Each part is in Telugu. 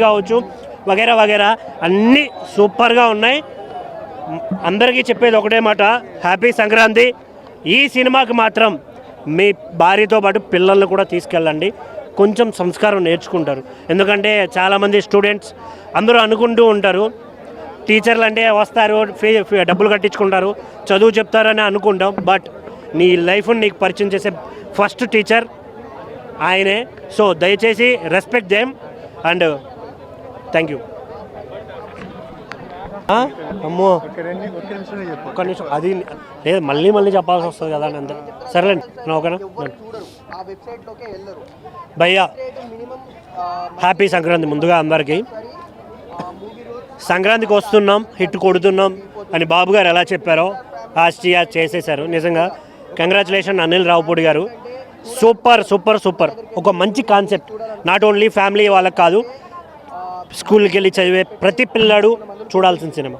కావచ్చు వగేరా వగేరా అన్నీ సూపర్గా ఉన్నాయి. అందరికీ చెప్పేది ఒకటే మాట హ్యాపీ సంక్రాంతి. ఈ సినిమాకి మాత్రం మీ భార్యతో పాటు పిల్లల్ని కూడా తీసుకెళ్ళండి. కొంచెం సంస్కారం నేర్చుకుంటారు. ఎందుకంటే చాలామంది స్టూడెంట్స్ అందరూ అనుకుంటూ ఉంటారు టీచర్లు అంటే వస్తారు ఫీ డబ్బులు కట్టించుకుంటారు చదువు చెప్తారని అనుకుంటాం. బట్ నీ లైఫ్ని నీకు పరిచయం చేసే ఫస్ట్ టీచర్ ఆయనే. సో దయచేసి respect them and thank you అమ్మో. ఒక్క నిమిషం. అది లేదు మళ్ళీ మళ్ళీ చెప్పాల్సి వస్తుంది కదా అని అంతే. సరేలేండి ఓకేనా? భయ్యా హ్యాపీ సంక్రాంతి ముందుగా అందరికీ. సంక్రాంతికి వస్తున్నాం హిట్ కొడుతున్నాం అని బాబు గారు ఎలా చెప్పారో ఆస్ట్రియా చేసేశారు. నిజంగా కంగ్రాచులేషన్ అనిల్ రావుపూడి గారు. Super super super. ఒక మంచి కాన్సెప్ట్. నాట్ ఓన్లీ ఫ్యామిలీ వాళ్ళకి కాదు స్కూల్కి వెళ్ళి చదివే ప్రతి పిల్లాడు చూడాల్సిన సినిమా.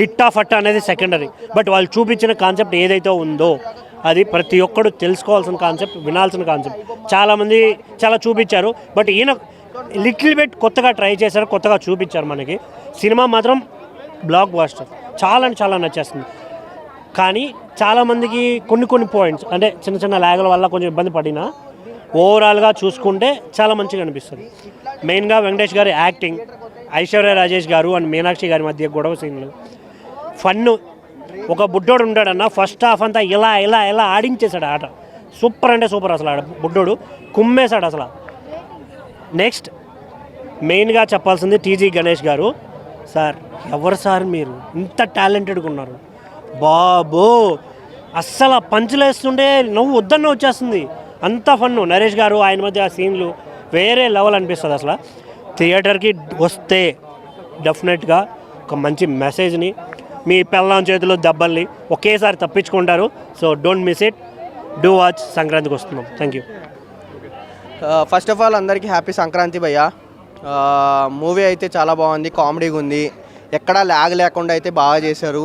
హిట్ ఆఫ్ అట్ట అనేది సెకండరీ బట్ వాళ్ళు చూపించిన కాన్సెప్ట్ ఏదైతే ఉందో అది ప్రతి ఒక్కడు తెలుసుకోవాల్సిన కాన్సెప్ట్ వినాల్సిన కాన్సెప్ట్ చాలామంది చాలా చూపించారు బట్ ఈయన లిటిల్ బిట్ కొత్తగా ట్రై చేశారు కొత్తగా చూపించారు మనకి. సినిమా మాత్రం బ్లాక్ బాస్టర్ చాలా చాలా నచ్చేస్తుంది. కానీ చాలామందికి కొన్ని కొన్ని పాయింట్స్ అంటే చిన్న చిన్న ల్యాగుల వల్ల కొంచెం ఇబ్బంది పడినా ఓవరాల్గా చూసుకుంటే చాలా మంచిగా అనిపిస్తుంది. మెయిన్గా వెంకటేష్ గారి యాక్టింగ్ ఐశ్వర్య రాజేష్ గారు అండ్ మీనాక్షి గారి మధ్య గొడవ సీన్లు. ఫన్ను ఒక బుడ్డోడు ఉంటాడన్న ఫస్ట్ హాఫ్ అంతా ఇలా ఇలా ఇలా ఆడించేశాడు ఆట. సూపర్ అంటే సూపర్ అసలు ఆడ బుడ్డోడు. కుమ్మేశాడు అసలు. నెక్స్ట్ మెయిన్గా చెప్పాల్సింది టీజీ గణేష్ గారు. సార్ ఎవరు సార్ మీరు? ఇంత టాలెంటెడ్గా ఉన్నారు. బాబో అస్సలు పంచులేస్తుంటే పంచులు నవ్వు వద్దన్న వచ్చేస్తుంది. అంత ఫన్ను. నరేష్ గారు ఆయన మధ్య ఆ సీన్లు వేరే లెవెల్ అనిపిస్తుంది అసలు. థియేటర్కి వస్తే డెఫినెట్గా ఒక మంచి మెసేజ్ని మీ పిల్లం చేతిలో దెబ్బల్ని ఒకేసారి తప్పించుకుంటారు. So don't miss it. Do watch సంక్రాంతికి వస్తున్నాం. Thank you. First of all అందరికీ హ్యాపీ సంక్రాంతి భయ్య. మూవీ అయితే చాలా బాగుంది కామెడీగా ఉంది. ఎక్కడా ల్యాగ్ లేకుండా అయితే బాగా చేశారు.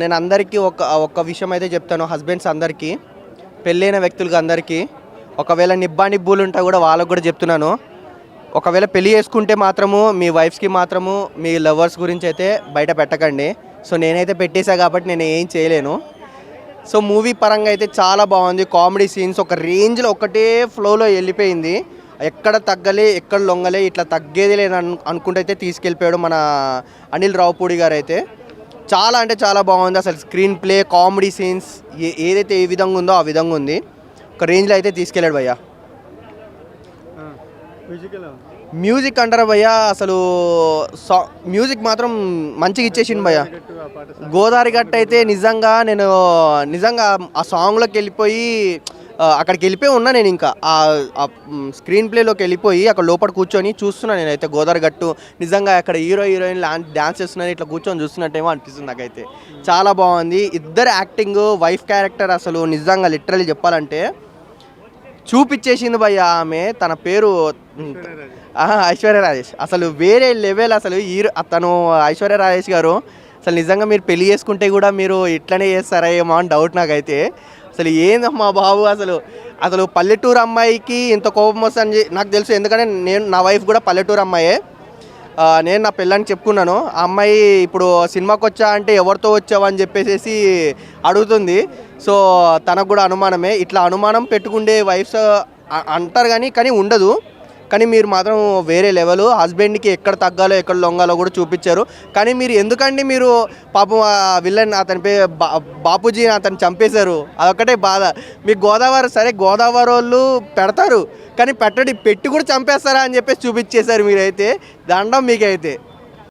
నేను అందరికీ ఒక ఒక్క విషయం అయితే చెప్తాను హస్బెండ్స్ అందరికీ. పెళ్ళైన వ్యక్తులకి అందరికీ ఒకవేళ నిబ్బా నిబ్బులు ఉంటే కూడా వాళ్ళకు కూడా చెప్తున్నాను. ఒకవేళ పెళ్ళి చేసుకుంటే మాత్రము మీ వైఫ్స్కి మాత్రము మీ లవర్స్ గురించి అయితే బయట పెట్టకండి. సో నేనైతే పెట్టేశా కాబట్టి నేను ఏం చేయలేను. సో మూవీ పరంగా అయితే చాలా బాగుంది. కామెడీ సీన్స్ ఒక రేంజ్లో ఒకటే ఫ్లోలో వెళ్ళిపోయింది. ఎక్కడ తగ్గలే ఎక్కడ లొంగలే ఇట్లా తగ్గేది లేదు అను అనుకుంటే అయితే తీసుకెళ్ళిపోయాడు మన అనిల్ రావుపూడి గారు అయితే. చాలా అంటే చాలా బాగుంది. అసలు స్క్రీన్ ప్లే కామెడీ సీన్స్ ఏ ఏదైతే ఏ విధంగా ఉందో ఆ విధంగా ఉంది. ఒక రేంజ్లో అయితే తీసుకెళ్ళాడు భయ్యా. మ్యూజిక్ అంటారా భయ్యా? అసలు సా మ్యూజిక్ మాత్రం మంచిగా ఇచ్చేసిండు భయ్యా. గోదావరి గట్ట అయితే నిజంగా నేను నిజంగా ఆ సాంగ్లోకి వెళ్ళిపోయి అక్కడికి వెళ్ళిపోయి ఉన్నా నేను ఇంకా. ఆ స్క్రీన్ ప్లేలోకి వెళ్ళిపోయి అక్కడ లోపల కూర్చొని చూస్తున్నా నేనైతే గోదావరి గట్టు నిజంగా అక్కడ హీరో హీరోయిన్ డాన్స్ చేస్తున్నారు ఇట్లా కూర్చొని చూస్తున్నట్టేమో అనిపిస్తుంది నాకైతే. చాలా బాగుంది. ఇద్దరు యాక్టింగ్ వైఫ్ క్యారెక్టర్ అసలు నిజంగా లిటరలీ చెప్పాలంటే చూపించేసింది భయ్య ఆమె తన పేరు ఆహా, ఐశ్వర్య రాజేష్. అసలు వేరే లెవెల్ అసలు ఈ తను ఐశ్వర్య రాజేష్ గారు. అసలు నిజంగా మీరు పెళ్ళి చేసుకుంటే కూడా మీరు ఇట్లనే చేస్తారా ఏమో అని డౌట్ నాకైతే. అసలు ఏందమ్మా బాబు అసలు? అసలు పల్లెటూరు అమ్మాయికి ఇంత కోపం వస్తుందని నాకు తెలుసు. ఎందుకంటే నేను నా వైఫ్ కూడా పల్లెటూరు అమ్మాయే. నేను నా పిల్లని చెప్పుకున్నాను. ఆ అమ్మాయి ఇప్పుడు సినిమాకి వచ్చా అంటే ఎవరితో వచ్చావు అని చెప్పేసి అడుగుతుంది. సో తనకు కూడా అనుమానమే. ఇట్లా అనుమానం పెట్టుకుండే వైఫ్స్ అంటారు కానీ కానీ ఉండదు. కానీ మీరు మాత్రం వేరే లెవెల్. హస్బెండ్కి ఎక్కడ తగ్గాలో ఎక్కడ లొంగాలో కూడా చూపించారు. కానీ మీరు ఎందుకండి మీరు పాపం విలన్ విల్లన్ అతని పే బా బాపూజీని అతను చంపేశారు? అదొక్కటే బాధ. మీకు గోదావరి సరే గోదావరి వాళ్ళు పెడతారు. కానీ పెట్టడి పెట్టి కూడా చంపేస్తారా అని చెప్పేసి చూపించేశారు మీరైతే. దండం మీకైతే.